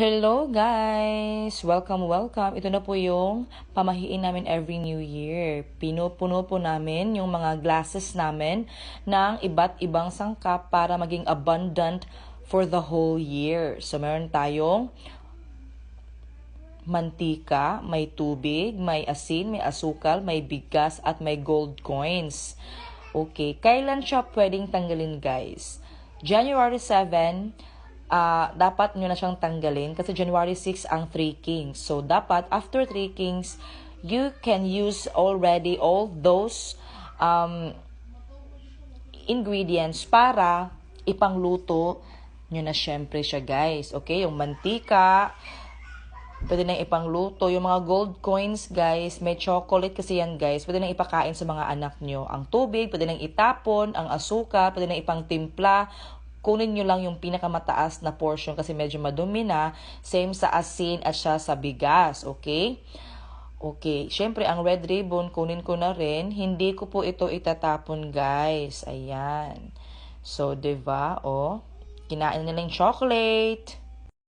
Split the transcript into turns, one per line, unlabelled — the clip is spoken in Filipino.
Hello guys! Welcome, welcome. Ito na po yung pamahiin namin every new year. Pinupuno po namin yung mga glasses namin ng iba't ibang sangkap para maging abundant for the whole year. So meron tayong mantika, may tubig, may asin, may asukal, may bigas, at may gold coins. Okay, kailan siya pwedeng tanggalin guys? January 7, uh, dapat nyo na siyang tanggalin kasi January 6 ang 3 Kings. So, dapat after 3 Kings, you can use already all those um, ingredients para ipangluto nyo na syempre siya guys. Okay, yung mantika, pwede na ipangluto. Yung mga gold coins guys, may chocolate kasi yan guys, pwede na ipakain sa mga anak nyo. Ang tubig, pwede na itapon. Ang asuka, pwede na ipang timpla kunin nyo lang yung pinakamataas na portion kasi medyo madumi na. Same sa asin at siya sa bigas, okay? Okay, syempre ang red ribbon kunin ko na rin. Hindi ko po ito itatapon, guys. Ayan. So, ba? Oh, kinain nila yung chocolate.